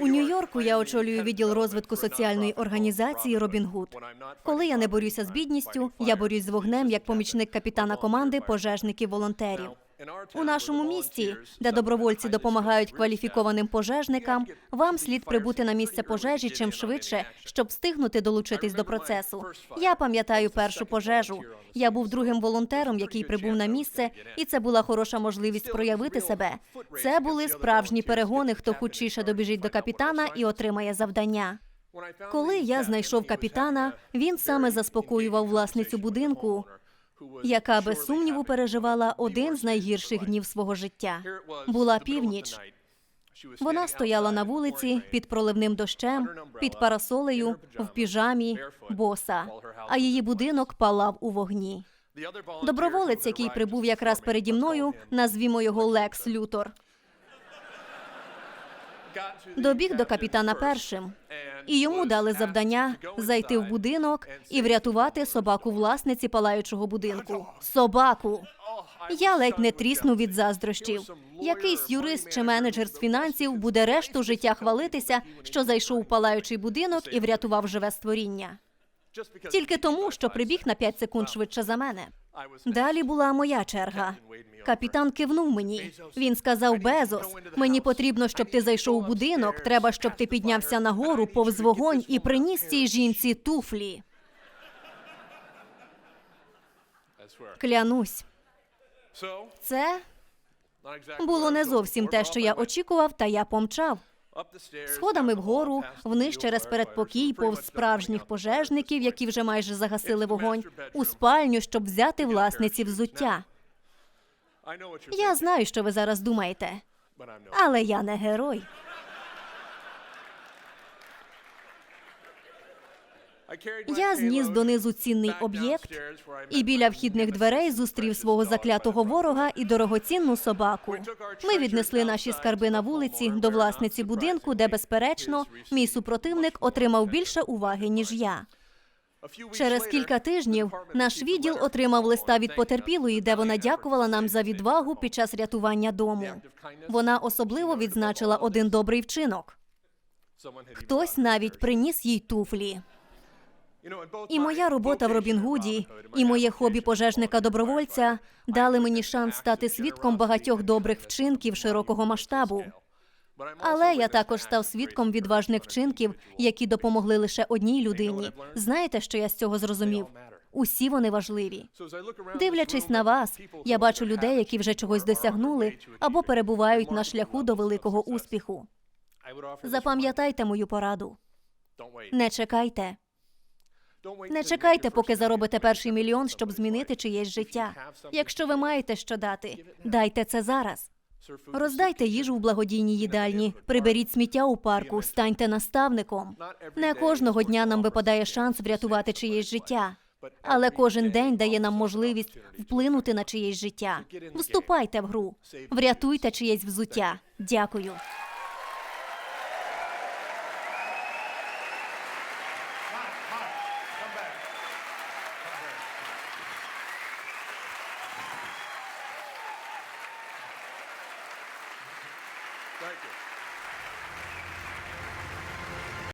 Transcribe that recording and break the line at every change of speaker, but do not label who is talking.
У Нью-Йорку я очолюю відділ розвитку соціальної організації Робін Гуд. Коли я не борюся з бідністю, я борюсь з вогнем як помічник капітана команди пожежників-волонтерів. У нашому місті, де добровольці допомагають кваліфікованим пожежникам, вам слід прибути на місце пожежі чим швидше, щоб встигнути долучитись до процесу. Я пам'ятаю першу пожежу. Я був другим волонтером, який прибув на місце, і це була хороша можливість проявити себе. Це були справжні перегони, хто хутчіше добіжить до капітана і отримає завдання. Коли я знайшов капітана, він саме заспокоював власницю будинку, яка без сумніву переживала один з найгірших днів свого життя. Була північ. Вона стояла на вулиці під проливним дощем, під парасолею, в піжамі, боса, а її будинок палав у вогні. Доброволець, який прибув якраз переді мною, назвімо його Лекс Лютор, добіг до капітана першим, і йому дали завдання зайти в будинок і врятувати собаку власниці палаючого будинку. Собаку. Я ледь не тріснув від заздрощів. Якийсь юрист чи менеджер з фінансів буде решту життя хвалитися, що зайшов у палаючий будинок і врятував живе створіння. Тільки тому, що прибіг на 5 секунд швидше за мене. Далі була моя черга. Капітан кивнув мені. Він сказав: Безос, мені потрібно, щоб ти зайшов у будинок. Треба, щоб ти піднявся нагору повз вогонь і приніс цій жінці туфлі. Клянусь, це було не зовсім те, що я очікував, та я помчав. Сходами вгору, вниз через передпокій, повз справжніх пожежників, які вже майже загасили вогонь, у спальню, щоб взяти власниці взуття. Я знаю, що ви зараз думаєте, але я не герой. Я зніс донизу цінний об'єкт і біля вхідних дверей зустрів свого заклятого ворога і дорогоцінну собаку. Ми віднесли наші скарби на вулиці до власниці будинку, де, безперечно, мій супротивник отримав більше уваги ніж я. Через кілька тижнів наш відділ отримав листа від потерпілої, де вона дякувала нам за відвагу під час рятування дому. Вона особливо відзначила один добрий вчинок. Хтось навіть приніс їй туфлі. І моя робота в Робінгуді, і моє хобі пожежника добровольця дали мені шанс стати свідком багатьох добрих вчинків широкого масштабу. Але я також став свідком відважних вчинків, які допомогли лише одній людині. Знаєте, що я з цього зрозумів? Усі вони важливі. Дивлячись на вас, я бачу людей, які вже чогось досягнули або перебувають на шляху до великого успіху. Запам'ятайте мою пораду. Не чекайте. Не чекайте, поки заробите перший мільйон, щоб змінити чиєсь життя. Якщо ви маєте що дати, дайте це зараз. Роздайте їжу в благодійній їдальні, приберіть сміття у парку, станьте наставником. Не кожного дня нам випадає шанс врятувати чиєсь життя, але кожен день дає нам можливість вплинути на чиєсь життя. Вступайте в гру, врятуйте чиєсь взуття. Дякую.
Thank you.